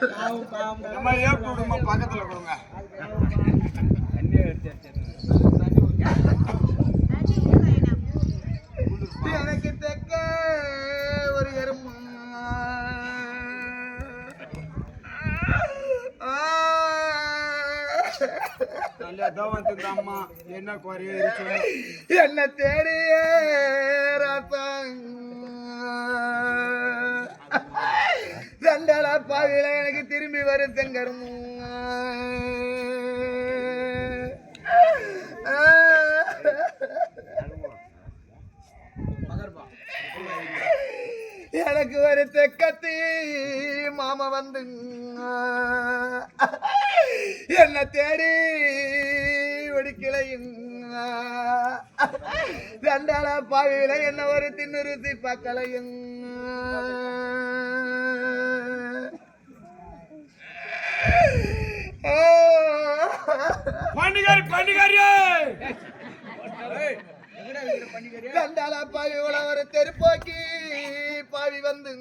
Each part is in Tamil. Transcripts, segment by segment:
நம்ம ஏப் கொடுமா பக்கத்துல கொடுங்க. எனக்கு தெக்க ஒரு அம்மா என்ன குறைய என்ன தேடிய? எனக்கு திரும்பி எனக்கு ஒரு தெக்கத்தி மாமா வந்து என்ன தேடி வெடிக்கலையும் ரெண்டாள பாவியில என்ன ஒரு தின்னுறுத்தி பார்க்கலையும். பண்டிகாரி பண்டிகாரி ரெண்டாள பாவி ஒரு தெருப்போக்கி பாவி வந்து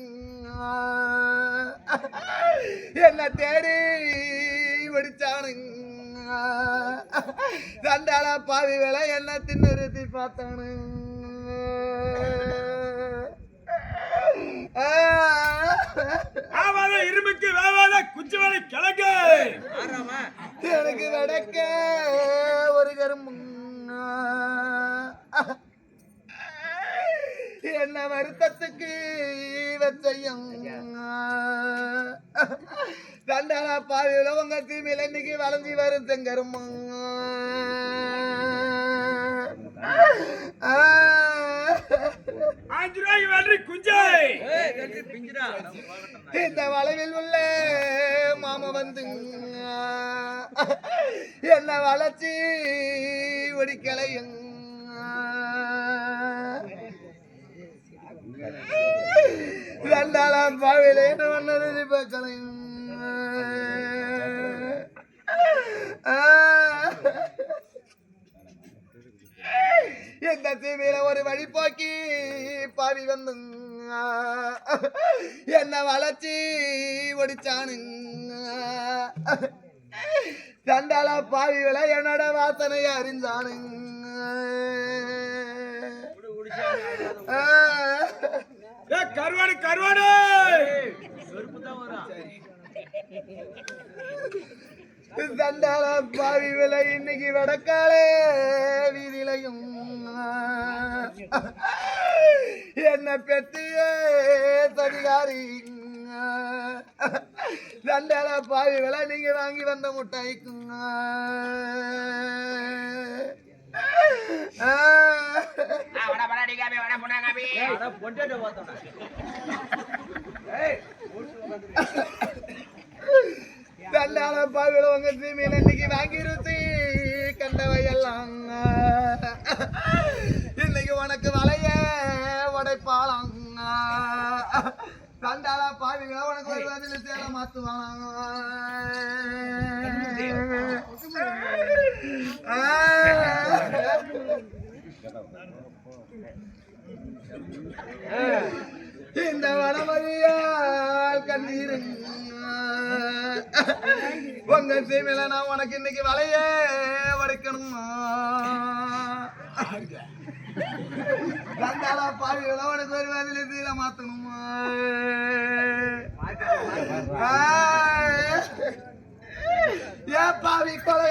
என்ன தேடி வெடிச்சானுங்க? ரெண்டாள பாவி வேலை என்ன தின்னுருத்தி பார்த்தானு எனக்கு நடக்க ஒரு கரும்பு என்ன வருத்தத்துக்கு வச்சையும் தண்டாளா பாவியில உங்க தீமையில இன்னைக்கு வளைஞ்சி வரும் செங்கருமா அஞ்சு இந்த வளைவில் உள்ள மாமா வந்து என்ன வளர்ச்சி ஒடிக்கலையும் ரெண்டாளாம் பாவில என்ன பண்ணது பார்க்கலையும் எந்த தீமையில ஒரு வழி போக்கி பாவி வந்து என்ன வளர்ச்சி ஒடிச்சானுங்க? சண்டாள பாவிகளை என்னோட வாசனை அறிஞ்சானுங்க? கருவாடு கருவாடு! சண்டாள பாவி விலை இன்னைக்கு வடக்காலே வீதியிலையும் என்ன பெற்றியே சதிகாரி சண்டாள பாவி விலை நீங்க வாங்கி வந்த முட்டாய்க்குங்க தண்டால பாவில உங்க தீமையில இன்னைக்கு வாங்கிருச்சு. கண்டவையெல்லாம் இன்னைக்கு உனக்கு வளைய உடைப்பாளாம். தண்டாளா பாவிகளா உனக்கு ஒரு பதில் சேர மாத்துவாங்க இந்த வனமதியால் கண்ணீர் உங்க சீமையில நான் உனக்கு இன்னைக்கு வலைய உடைக்கணுமா? கண்டாளா பாவிகள உனக்கு ஒரு வேலையில தீர மாத்தணுமா ஏ பாவி கொலை